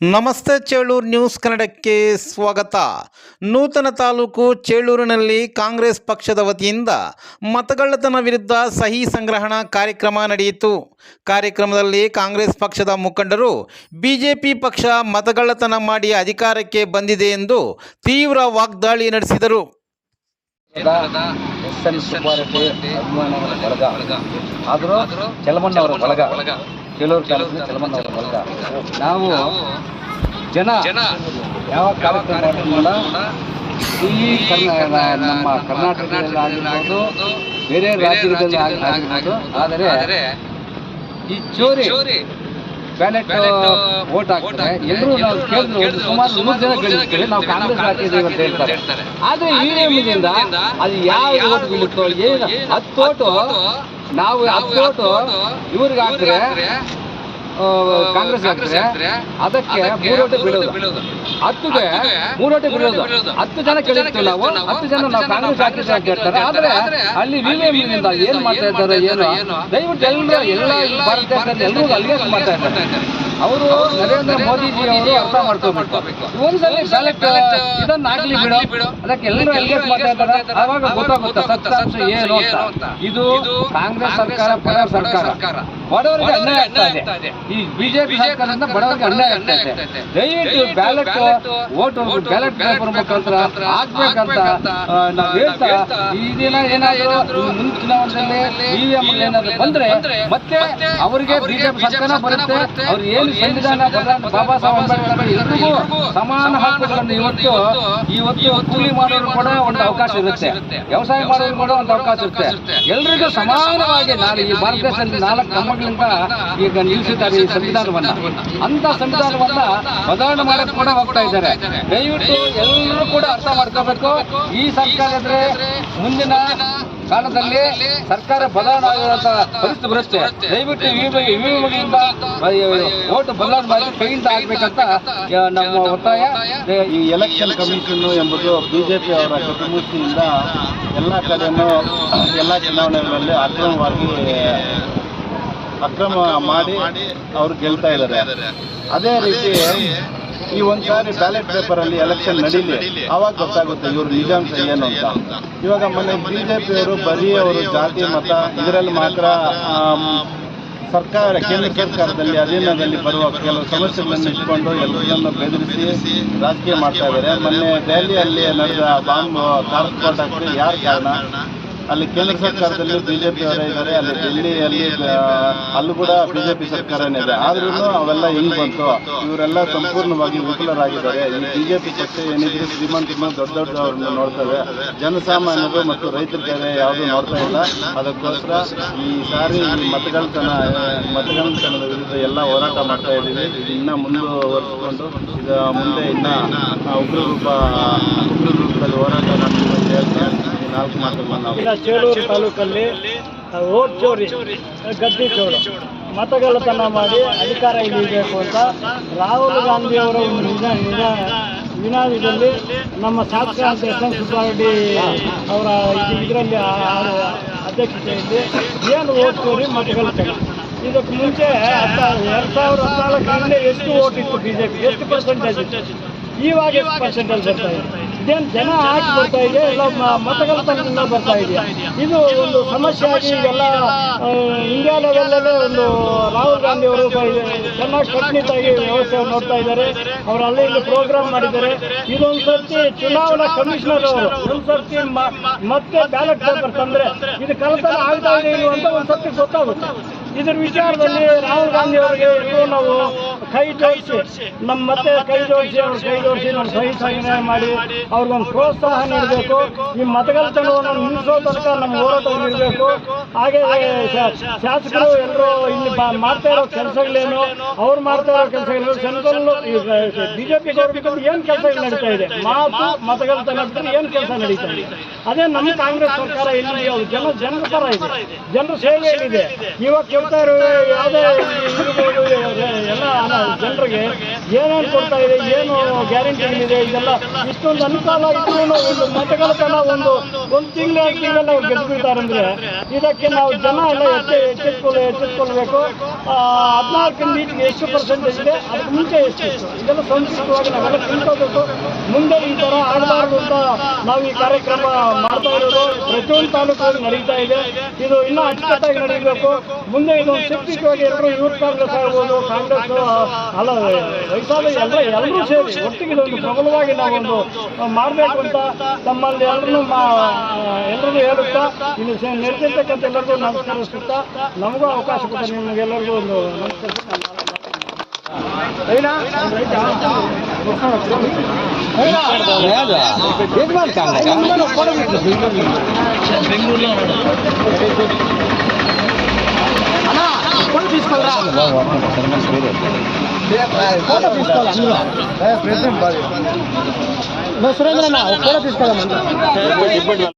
ನಮಸ್ತೆ ಚೇಳೂರು ನ್ಯೂಸ್ ಕನ್ನಡಕ್ಕೆ ಸ್ವಾಗತ. ನೂತನ ತಾಲೂಕು ಚೇಳೂರಿನಲ್ಲಿ ಕಾಂಗ್ರೆಸ್ ಪಕ್ಷದ ವತಿಯಿಂದ ಮತಗಳ್ಳತನ ವಿರುದ್ಧ ಸಹಿ ಸಂಗ್ರಹಣ ಕಾರ್ಯಕ್ರಮ ನಡೆಯಿತು. ಕಾರ್ಯಕ್ರಮದಲ್ಲಿ ಕಾಂಗ್ರೆಸ್ ಪಕ್ಷದ ಮುಖಂಡರು ಬಿಜೆಪಿ ಪಕ್ಷ ಮತಗಳ್ಳತನ ಮಾಡಿ ಅಧಿಕಾರಕ್ಕೆ ಬಂದಿದೆ ಎಂದು ತೀವ್ರ ವಾಗ್ದಾಳಿ ನಡೆಸಿದರು. ಆದರೂ ಕೆಲವರು ತಾಲೂಕಿನ ಚಲಮಣ್ಣವರ ಬಳಗ ನಾವು ಜನ ಯಾವ ಕಾರ್ಯಕ್ರಮ ಕೂಡ ಈ ಕರ್ನಾ ನಮ್ಮ ಕರ್ನಾಟಕದಲ್ಲಿ ಆಗಿರ್ಬೋದು ಬೇರೆ ರಾಜ್ಯಗಳಲ್ಲಿ ಆಗಿ- ಆಗಿರ್ಬೋದು. ಆದರೆ ಈ ಚೋರಿ ಬ್ಯಾಲೆಟ್ ವೋಟ್ ಹಾಕ್ತಾರೆ ಎಲ್ಲರೂ ನಾವು ಕೇಳಿದ್ರು ಒಂದು ಸುಮಾರು ನೂರು ಜನ ಕೇಳಿರ್ತೀವಿ ನಾವು ಕಾಂಗ್ರೆಸ್ ಹಾಕಿದ್ದೀವಿ ಅಂತ ಹೇಳ್ತಾರೆ. ಆದ್ರೆ ಈ ನಿಯಮದಿಂದ ಅದು ಯಾವ ಓಟ್ ಬೀಳುತ್ತೋ ಏನು ಹತ್ತು ಓಟು ನಾವು ಹತ್ತು ಓಟು ಇವ್ರಿಗೆ ಹಾಕಿದ್ರೆ ಕಾಂಗ್ರೆಸ್ ಹಾಕಿದ್ರೆ ಅದಕ್ಕೆ ಮೂರೋಟಿ ಬಿಡೋದು ಹತ್ತುಗೆ ಮೂರೋಟಿ ಬಿಡೋದು ಹತ್ತು ಜನ ಕೇಳಿರ್ತೀವಿ ನಾವು. ಹತ್ತು ಜನ ನಾವು ಕಾಂಗ್ರೆಸ್ ಹಾಕಿದ್ರೆ ಅಂತ ಹೇಳ್ತಾರೆ. ಆದ್ರೆ ಅಲ್ಲಿ ವಿವಿಎಂನಿಂದ ಏನ್ ಮಾಡ್ತಾ ಇದ್ದಾರೆ ಏನು? ದಯವಿಟ್ಟು ಎಲ್ಲರೂ ಎಲ್ಲ ಭಾರತ ದೇಶದಲ್ಲಿ ಎಲ್ಲರೂ ಅಲ್ಲಿಗೆ ಮಾಡ್ತಾ ಇದ್ದಾರೆ. ಅವರು ನರೇಂದ್ರ ಮೋದಿಜಿ ಅವರು ಅರ್ಥ ಮಾಡ್ಕೋಬೇಕು. ಒಂದ್ಸಲಿ ಸೆಲೆಕ್ಟ್ ಇದನ್ನ ಆಗ್ಲಿ ಬಿಡು. ಅದಕ್ಕೆ ಎಲ್ಲರೂ ಎಲ್ಗೇಟ್ ಮಾಡ್ತಾ ಆವಾಗ ಗೊತ್ತಾಗುತ್ತೆ ಸತ್ಯಾಂಶ ಏನು ಅಂತ. ಇದು ಕಾಂಗ್ರೆಸ್ ಸರ್ಕಾರ ಪರ ಸರ್ಕಾರ. ಬಡವರಿಗೆ ಅನ್ಯಾಯ ಆಗ್ತಾ ಇದೆ. ಈ ಬಿಜೆಪಿ ಸರ್ಕಾರದಿಂದ ಬಡವರಿಗೆ ಅನ್ಯಾಯ ಆಗ್ತಾ ಇದೆ. ದಯವಿಟ್ಟು ಬ್ಯಾಲೆಟ್ ಓಟ್ ಬ್ಯಾಲೆಟ್ ಪೇಪರ್ ಮುಖಾಂತರ ಹಾಕ್ಬೇಕಂತ ಆ, ನಾವು ಹೇಳ್ತಾ ಈ ದಿನ ಏನಾದರೂ ಮುಂದಿನ ಚುನಾವಣೆಯಲ್ಲಿ ಇವಿಎಂ ಏನಾದ್ರು ಬಂದ್ರೆ ಮತ್ತೆ ಅವರಿಗೆ ಬಿಜೆಪಿ ಸರ್ಕಾರ ಬರುತ್ತೆ. ಅವ್ರು ಏನು ಸಂವಿಧಾನ ಬರೆದ ಬಾಬಾ ಸಾಹೇಬ್ ಅಂಬೇಡ್ಕರ್ ಎಲ್ರಿಗೂ ಸಮಾನ ಹಕ್ಕುಗಳನ್ನು ಇವತ್ತು ಇವತ್ತು ಕೂಲಿ ಮಾಡೋರು ಕೂಡ ಒಂದು ಅವಕಾಶ ಇರುತ್ತೆ. ವ್ಯವಸಾಯ ಮಾಡೋರು ಕೂಡ ಒಂದು ಅವಕಾಶ ಇರುತ್ತೆ. ಎಲ್ರಿಗೂ ಸಮಾನವಾಗಿ ನಾನು ಈ ಭಾರತ ದೇಶದಲ್ಲಿ ನಾಲ್ಕು ಕಂಬಗಳಿಂದ ಈಗ ನಿಲ್ಲಿಸಿದ್ದಾರೆ ಈ ಸಂವಿಧಾನವನ್ನ. ಅಂತ ಸಂವಿಧಾನವನ್ನ ಬದಲಾವಣೆ ಮಾಡಕ್ಕೆ ಕೂಡ ಹೋಗ್ತಾ ಇದ್ದಾರೆ. ದಯವಿಟ್ಟು ಎಲ್ಲರೂ ಕೂಡ ಅರ್ಥ ಮಾಡ್ಕೋಬೇಕು. ಈ ಸರ್ಕಾರ ಮುಂದಿನ ಕಾಲದಲ್ಲಿ ಸರ್ಕಾರ ಬದಲಾವಣೆ ಪರಿಸ್ಥಿತಿ ಬರುತ್ತೆ. ದಯವಿಟ್ಟು ಈ ಓಟ್ ಬದಲಾವಣೆ ಮಾಡಿ ಕೈಯಿಂದ ಆಗ್ಬೇಕಂತ ನಮ್ಮ ಒತ್ತಾಯ. ಈ ಎಲೆಕ್ಷನ್ ಕಮಿಷನ್ ಎಂಬುದು ಬಿಜೆಪಿ ಅವರ ಕಟ್ಟುಮೂರ್ತಿಯಿಂದ ಎಲ್ಲ ಕಡೆಯೂ ಎಲ್ಲ ಚುನಾವಣೆಗಳಲ್ಲಿ ಅಕ್ರಮವಾಗಿ, ಅಕ್ರಮ ಮಾಡಿ ಅವರು ಗೆಲ್ತಾ ಇದ್ದಾರೆ. ಅದೇ ರೀತಿ ಈ ಒಂದ್ಸಾರಿ ಬ್ಯಾಲೆಟ್ ಪೇಪರ್ ಅಲ್ಲಿ ಎಲೆಕ್ಷನ್ ನಡೀಲಿ. ಅವಾಗ ಗೊತ್ತಾಗುತ್ತೆ ಇವರು ನಿಜಾಂಶ ಏನು ಅಂತ. ಇವಾಗ ಮೊನ್ನೆ ಬಿಜೆಪಿಯವರು ಬರೀ ಅವರು ಜಾತಿ, ಮತ, ಇದರಲ್ಲಿ ಮಾತ್ರ ಸರ್ಕಾರ, ಕೇಂದ್ರ ಸರ್ಕಾರದಲ್ಲಿ, ಅಧೀನದಲ್ಲಿ ಬರುವ ಕೆಲವು ಸಮಸ್ಯೆಗಳನ್ನು ಇಟ್ಕೊಂಡು ಎಲ್ಲರನ್ನು ಬೆದರಿಸಿ ರಾಜಕೀಯ ಮಾಡ್ತಾ ಇದ್ದಾರೆ. ಮೊನ್ನೆ ದೆಹಲಿಯಲ್ಲಿ ನಡೆದ ಬಾಂಬ್ ಕಾರ್ ಸ್ಫೋಟಕ್ಕೆ ಯಾರು ಕಾರಣ? ಅಲ್ಲಿ ಕೇಂದ್ರ ಸರ್ಕಾರದಲ್ಲಿ ಬಿಜೆಪಿ ಅವರೇ ಇದ್ದಾರೆ, ಅಲ್ಲಿ ಡೆಲ್ಲಿಯಲ್ಲಿ ಅಲ್ಲೂ ಕೂಡ ಬಿಜೆಪಿ ಸರ್ಕಾರನೇ ಇದೆ. ಆದ್ರೂ ಅವೆಲ್ಲ ಹೆಂಗ್ ಬಂತು. ಇವರೆಲ್ಲ ಸಂಪೂರ್ಣವಾಗಿ ವಿಫಲರಾಗಿದ್ದಾರೆ. ಈ ಬಿಜೆಪಿ ಪಕ್ಷ ಏನಿದ್ರೆ ಶ್ರೀಮಂತ ದೊಡ್ಡ ದೊಡ್ಡವ್ರನ್ನ ನೋಡ್ತವೆ. ಜನಸಾಮಾನ್ಯರು ಮತ್ತು ರೈತರ ಕಡೆ ಯಾವುದು ನೋಡ್ತಾ ಇಲ್ಲ. ಅದಕ್ಕೋಸ್ಕರ ಈ ಸಾರಿ ಈ ಮತಗಳತನ, ಮತಗಳ್ತನದ ವಿರುದ್ಧ ಎಲ್ಲ ಹೋರಾಟ ಮಾಡ್ತಾ ಇದ್ದೀವಿ. ಇದು ಇನ್ನ ಮುಂದುವರಿಸಿಕೊಂಡು, ಇದು ಮುಂದೆ ಇನ್ನ ಉಗ್ರ ರೂಪ ಉಗ್ರ ರೂಪದಲ್ಲಿ ಹೋರಾಟ ಮಾಡ್ತೀವಿ ಅಂತ ಹೇಳ್ತಾ ಚೇಳೂರು ತಾಲೂಕಲ್ಲಿ ಓಟ್ ಚೋರಿ ಗದ್ದೆ ಚೋರಿ. ಮತಗಳತನ ಮಾಡಿ ಅಧಿಕಾರ ಇಳಿಬೇಕು ಅಂತ ರಾಹುಲ್ ಗಾಂಧಿ ಅವರ ಒಂದು ವಿನಾದದಲ್ಲಿ ನಮ್ಮ ಶಾಸಕ ಎಸ್ ಸುಬ್ಬಾರೆಡ್ಡಿ ಅವರ ಇದರಲ್ಲಿ ಅಧ್ಯಕ್ಷತೆಯಲ್ಲಿ ಏನು ಓಟ್ ಚೋರಿ ಮತಗಳ್ಳತನ ಇದಕ್ಕೆ ಮುಂಚೆ ಎರಡು ಸಾವಿರದ ಹದಿನಾಲ್ಕರಿಂದ ಎಷ್ಟು ಓಟ್ ಇತ್ತು ಬಿಜೆಪಿ? ಎಷ್ಟು ಪರ್ಸೆಂಟೇಜ್ ಇತ್ತು? ಈವಾಗ ಎಷ್ಟು ಪರ್ಸೆಂಟೇಜ್ ಬರ್ತಾ ಇದೆ? ಇದೇನು ಜನ ಹಾಕಿ ಬರ್ತಾ ಇದೆ ಎಲ್ಲ ಮತಗಳ ಬರ್ತಾ ಇದೆ. ಇದು. ಒಂದು ಸಮಸ್ಯೆ ಆಗಿ ಈಗೆಲ್ಲ ಆ, ಇಂಡಿಯಾ ಲೆವೆಲಲ್ಲೇ ಒಂದು ರಾಹುಲ್ ಗಾಂಧಿ ಅವರು ಚೆನ್ನಾಗಿ ಕಟ್ಟುನಿಟ್ಟಾಗಿ ವ್ಯವಸ್ಥೆ ನೋಡ್ತಾ ಇದ್ದಾರೆ. ಅವರು ಅಲ್ಲಿ ಇಲ್ಲಿ ಪ್ರೋಗ್ರಾಮ್ ಮಾಡಿದ್ದಾರೆ. ಇದೊಂದು ಸರ್ತಿ ಚುನಾವಣಾ ಕಮಿಷನರ್ ಅವರು ಒಂದು ಸರ್ತಿ ಮತ್ತೆ ಬ್ಯಾಲೆಟ್ ಪೇಪರ್ ತಂದ್ರೆ ಇದು ಕಳ್ತನ ಆಗ್ತಾ ಇದೆ ಅಂತ ಒಂದು ಸರ್ತಿ ಗೊತ್ತಾಗುತ್ತೆ. ಇದ್ರ ವಿಚಾರದಲ್ಲಿ ರಾಹುಲ್ ಗಾಂಧಿ ಅವರಿಗೆ ನಾವು ಕೈ ಜೋಡಿಸಿ, ನಮ್ಮ ಮತ್ತೆ ಕೈ ಜೋಡಿಸಿ, ಅವ್ರ ಕೈ ಜೋಡಿಸಿ ನಮ್ಮ ಸಹಿ ಸಂಗ್ರಹ ಮಾಡಿ, ಅವ್ರಿಗೊಂದು ಪ್ರೋತ್ಸಾಹ ನೀಡಬೇಕು. ಈ ಮತಗಳ್ತನವನ್ನು ನಿಲ್ಲಿಸೋ ತನಕ ನಮ್ಮ ಹೋರಾಟ ಇರಬೇಕು ಹಾಗೆ ಶಾಸಕರು ಎಲ್ಲರೂ ಇಲ್ಲಿ ಮಾಡ್ತಾ ಇರೋ ಕೆಲಸಗಳೇನು? ಅವ್ರು ಮಾಡ್ತಾ ಇರೋ ಕೆಲಸಗಳು ಸೆಂಟ್ರಲ್ ಬಿಜೆಪಿ ಗೌರ್ಮೆಂಟ್ ಏನು ಕೆಲಸ ನಡೀತಾ ಇದೆ? ಮಾತು ಮತಗಳ್ತನ ಏನು ಕೆಲಸ ನಡೀತಾ ಇದೆ? ಅದೇ ನಮ್ಮ ಕಾಂಗ್ರೆಸ್ ಸರ್ಕಾರ ಇಲ್ಲಿ ಜನ, ಜನರ ಪರ ಇದೆ. ಜನರ ಸೇವೆಯಲ್ಲಿದೆ. ಇವಾಗ ಇರೋ ಯಾವುದೇ ಎಲ್ಲ ಜನರಿಗೆ ಏನೇನು ಕೊಡ್ತಾ ಇದೆ, ಏನು ಗ್ಯಾರಂಟಿಗಳಿದೆ ಇದೆಲ್ಲ ಇಷ್ಟೊಂದು ಅನುಕೂಲ ಇದ್ರೂ ಒಂದು ಮತಗಳತನ ಒಂದು ಒಂದು ತಿಂಗಳ ತಿಂಗಳಲ್ಲಿ ಅವ್ರು ಗೆದ್ದು ಬಿಡ್ತಾರೆ ಅಂದ್ರೆ ಇದಕ್ಕೆ ನಾವು ಜನ ಎಲ್ಲ ಎಚ್ಚೆ, ಎಚ್ಚೆತ್ಕೊಳ್ಳ, ಎಚ್ಚೆತ್ಕೊಳ್ಬೇಕು. ಹದಿನಾಲ್ಕರಿಂದ ಈಚೆಗೆ ಎಷ್ಟು ಪರ್ಸೆಂಟೇಜ್ ಇದೆ, ಅದಕ್ಕೆ ಮುಂಚೆ ಎಷ್ಟು ಇದೆಲ್ಲ ಸಂಸ್ಕೃತವಾಗಿ ನಾವೆಲ್ಲ ತಿಳ್ಕೋಬೇಕು. ಮುಂದೆ ಈ ಥರ ಆಗಬಾರ್ದು ಅಂತ ನಾವು ಈ ಕಾರ್ಯಕ್ರಮ ಮಾಡ್ತಾ ಇರೋದು. ಪ್ರತಿಯೊಂದು ತಾಲೂಕಲ್ಲಿ ನಡೀತಾ ಇದೆ. ಇದು ಇನ್ನೂ ಅಚ್ಚುಕಟ್ಟಾಗಿ ನಡೀಬೇಕು. ಮುಂದೆ ಇದೊಂದು ಶಕ್ತಿಯುತವಾಗಿ ಎಲ್ಲರೂ ಯೂತ್ ಕಾಂಗ್ರೆಸ್ ಆಗ್ಬೋದು ಕಾಂಗ್ರೆಸ್ ಅಲ್ಲ ವಯಸ್ಸಾದ ಎಲ್ಲ ಎಲ್ಲರೂ ಸೇರಿ ಒಟ್ಟಿಗೆ ಇದೊಂದು ಪ್ರಬಲವಾಗಿ ನಾವೊಂದು ಮಾಡಬೇಕು ಅಂತ ತಮ್ಮಲ್ಲಿ ಎಲ್ಲರೂ ಎಲ್ಲರಿಗೂ ಹೇಳುತ್ತಾ ಸೇ- ನೆರೆದಿರ್ತಕ್ಕಂಥ ಎಲ್ಲರಿಗೂ ನಮಸ್ಕರಿಸುತ್ತಾ ನಮಗೂ ಅವಕಾಶ ಕೊಟ್ಟ ನಿಮಗೆಲ್ಲರಿಗೂ ಒಂದು ఫోటో తీసుకోరా ఫోటో తీసుకోవాలి సురేంద్ర ఫోటో తీసుకోవాలి